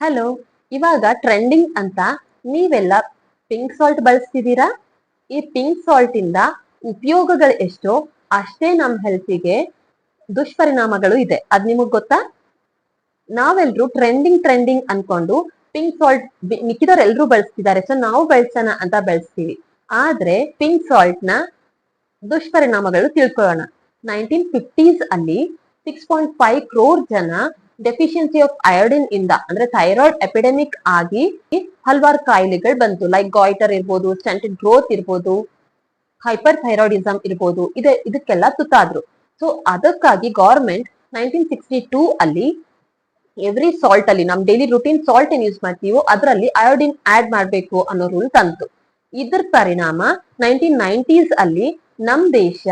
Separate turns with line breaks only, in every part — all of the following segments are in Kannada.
ಹಲೋ ಇವಾಗ ಟ್ರೆಂಡಿಂಗ್ ಅಂತ ನೀವೆಲ್ಲ ಪಿಂಕ್ ಸಾಲ್ಟ್ ಬಳಸ್ತಿದ್ದೀರಾ? ಈ ಪಿಂಕ್ ಸಾಲ್ಟ್ ಇಂದ ಉಪಯೋಗಗಳು ಎಷ್ಟೋ, ಅಷ್ಟೇ ನಮ್ಮ ಹೆಲ್ತಿಗೆ ದುಷ್ಪರಿಣಾಮಗಳು ಇದೆ. ಅದ್ ನಿಮಗ್ ಗೊತ್ತಾ? ನಾವೆಲ್ಲರೂ ಟ್ರೆಂಡಿಂಗ್ ಟ್ರೆಂಡಿಂಗ್ ಅನ್ಕೊಂಡು ಪಿಂಕ್ ಸಾಲ್ಟ್ ಮಿಕ್ಕಿದವ್ರು ಎಲ್ರು ಬಳಸ್ತಿದ್ದಾರೆ. ಸೊ ನಾವು ಬಳಸೋಣ ಅಂತ ಬಳಸ್ತೀವಿ. ಆದ್ರೆ ಪಿಂಕ್ ಸಾಲ್ಟ್ನ ದುಷ್ಪರಿಣಾಮಗಳು ತಿಳ್ಕೊಳ್ಳೋಣ. ನೈನ್ಟೀನ್ ಫಿಫ್ಟೀಸ್ ಅಲ್ಲಿ ಸಿಕ್ಸ್ ಪಾಯಿಂಟ್ ಫೈವ್ ಕ್ರೋರ್ ಜನ ಡೆಫಿಷಿಯನ್ಸಿ ಆಫ್ ಅಯೋಡಿನ್ ಇಂದ ಅಂದ್ರೆ ಥೈರಾಯ್ಡ್ ಎಪಿಡೆಮಿಕ್ ಆಗಿ ಹಲವಾರು ಕಾಯಿಲೆಗಳು ಬಂತು. ಲೈಕ್ ಗಾಯ್ಟರ್ ಇರ್ಬೋದು ಸ್ಟಂಟೆಡ್ ಗ್ರೋತ್ ಇರ್ಬೋದು ಹೈಪರ್ ಥೈರಾಯ್ಡಿಸಮ್ ಇರ್ಬೋದು, ಇದೆ, ಇದಕ್ಕೆಲ್ಲ ತುತ್ತಾದ್ರು. ಸೊ ಅದಕ್ಕಾಗಿ ಗೌರ್ಮೆಂಟ್ ನೈನ್ಟೀನ್ ಸಿಕ್ಸ್ಟಿ ಟೂ ಅಲ್ಲಿ ಎವ್ರಿ ಸಾಲ್ಟ್ ಅಲ್ಲಿ, ನಮ್ ಡೈಲಿ ರುಟೀನ್ ಸಾಲ್ಟ್ ಏನ್ ಯೂಸ್ ಮಾಡ್ತೀವೋ, ಅದರಲ್ಲಿ ಅಯೋಡಿನ್ ಆಡ್ ಮಾಡಬೇಕು ಅನ್ನೋ ರೂಲ್ ತಂತು. ಇದ್ರ ಪರಿಣಾಮ ನೈನ್ಟೀನ್ ನೈನ್ಟೀಸ್ ಅಲ್ಲಿ ನಮ್ ದೇಶ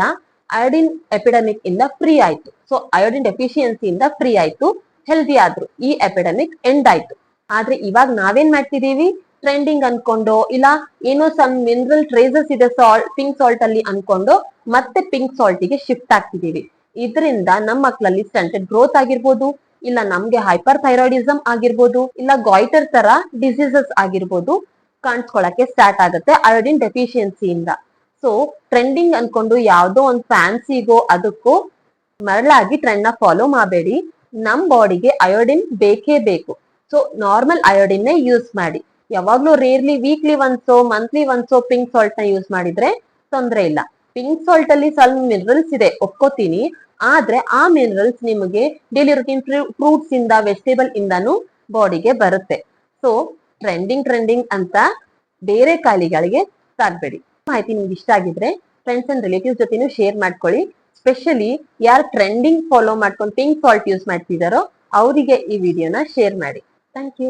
ಅಯೋಡಿನ್ ಎಪಿಡೆಮಿಕ್ ಇಂದ ಫ್ರೀ ಆಯ್ತು. ಸೊ ಅಯೋಡಿನ್ ಡೆಫಿಷಿಯನ್ಸಿ ಇಂದ ಫ್ರೀ ಆಯ್ತು. ಹೆಲ್ದಿ ಆದ್ರು ಈ ಎಪಿಡೆಮಿಕ್ ಎಂಡ್ ಆಯ್ತು. ಆದ್ರೆ ಇವಾಗ ನಾವೇನ್ ಮಾಡ್ತಿದೀವಿ? ಟ್ರೆಂಡಿಂಗ್ ಅನ್ಕೊಂಡು, ಇಲ್ಲ ಏನೋ ಸಮ್ ಮಿನರಲ್ ಟ್ರೇಸಸ್ ಇದೆ ಸಾಲ್ಟ್ ಪಿಂಕ್ ಸಾಲ್ಟ್ ಅಲ್ಲಿ ಅನ್ಕೊಂಡು ಮತ್ತೆ ಪಿಂಕ್ ಸಾಲ್ಟ್ಗೆ ಶಿಫ್ಟ್ ಆಗ್ತಿದೀವಿ. ಇದರಿಂದ ನಮ್ಮ ಮಕ್ಕಳಲ್ಲಿ ಸ್ಟಂಟೆಡ್ ಗ್ರೋತ್ ಆಗಿರ್ಬೋದು, ಇಲ್ಲ ನಮ್ಗೆ ಹೈಪರ್ ಥೈರಾಯ್ಡಿಸಮ್ ಆಗಿರ್ಬೋದು, ಇಲ್ಲ ಗಾಯ್ಟರ್ ತರ ಡಿಸೀಸಸ್ ಆಗಿರ್ಬೋದು ಕಾಣಿಸ್ಕೊಳಕ್ಕೆ ಸ್ಟಾರ್ಟ್ ಆಗುತ್ತೆ ಅಯೋಡಿನ್ ಡೆಫಿಷಿಯನ್ಸಿಯಿಂದ ಸೊ ಟ್ರೆಂಡಿಂಗ್ ಅನ್ಕೊಂಡು ಯಾವ್ದೋ ಒಂದು ಫ್ಯಾನ್ಸಿಗೋ ಅದಕ್ಕೂ ಮರಳಾಗಿ ಟ್ರೆಂಡ್ನ ಫಾಲೋ ಮಾಡಬೇಡಿ. ನಮ್ ಬಾಡಿಗೆ ಅಯೋಡಿನ್ ಬೇಕೇ ಬೇಕು. ಸೊ ನಾರ್ಮಲ್ ಅಯೋಡಿನ್ ಯೂಸ್ ಮಾಡಿ. ಯಾವಾಗ್ಲೂ ರೇರ್ಲಿ ವೀಕ್ಲಿ ಒನ್ಸೋ ಮಂತ್ಲಿ ಒನ್ಸೋ ಪಿಂಕ್ ಸಾಲ್ಟ್ನ ಯೂಸ್ ಮಾಡಿದ್ರೆ ತೊಂದ್ರೆ ಇಲ್ಲ. ಪಿಂಕ್ ಸಾಲ್ಟ್ ಅಲ್ಲಿ ಸ್ವಲ್ಪ ಮಿನರಲ್ಸ್ ಇದೆ, ಒಪ್ಕೋತೀನಿ. ಆದ್ರೆ ಆ ಮಿನರಲ್ಸ್ ನಿಮಗೆ ಡೈಲಿ ರುಟೀನ್ ಫ್ರೂಟ್ಸ್ ಇಂದ ವೆಜಿಟೇಬಲ್ ಇಂದಾನು ಬಾಡಿಗೆ ಬರುತ್ತೆ. ಸೊ ಟ್ರೆಂಡಿಂಗ್ ಟ್ರೆಂಡಿಂಗ್ ಅಂತ ಬೇರೆ ಕಾಯಿಲೆಗಳಿಗೆ ಸಾಕ್ಬೇಡಿ ಮಾಹಿತಿ ನಿಮ್ಗೆ ಇಷ್ಟ ಆಗಿದ್ರೆ ಫ್ರೆಂಡ್ಸ್ ಅಂಡ್ ರಿಲೇಟಿವ್ಸ್ ಜೊತೆನೂ ಶೇರ್ ಮಾಡ್ಕೊಳ್ಳಿ. ಸ್ಪೆಷಲಿ ಯಾರು ಟ್ರೆಂಡಿಂಗ್ ಫಾಲೋ ಮಾಡ್ಕೊಂಡು ಪಿಂಕ್ ಫಾಲ್ಟ್ ಯೂಸ್ ಮಾಡ್ತಿದಾರೋ ಅವರಿಗೆ ಈ ವಿಡಿಯೋನ ಶೇರ್ ಮಾಡಿ. Thank you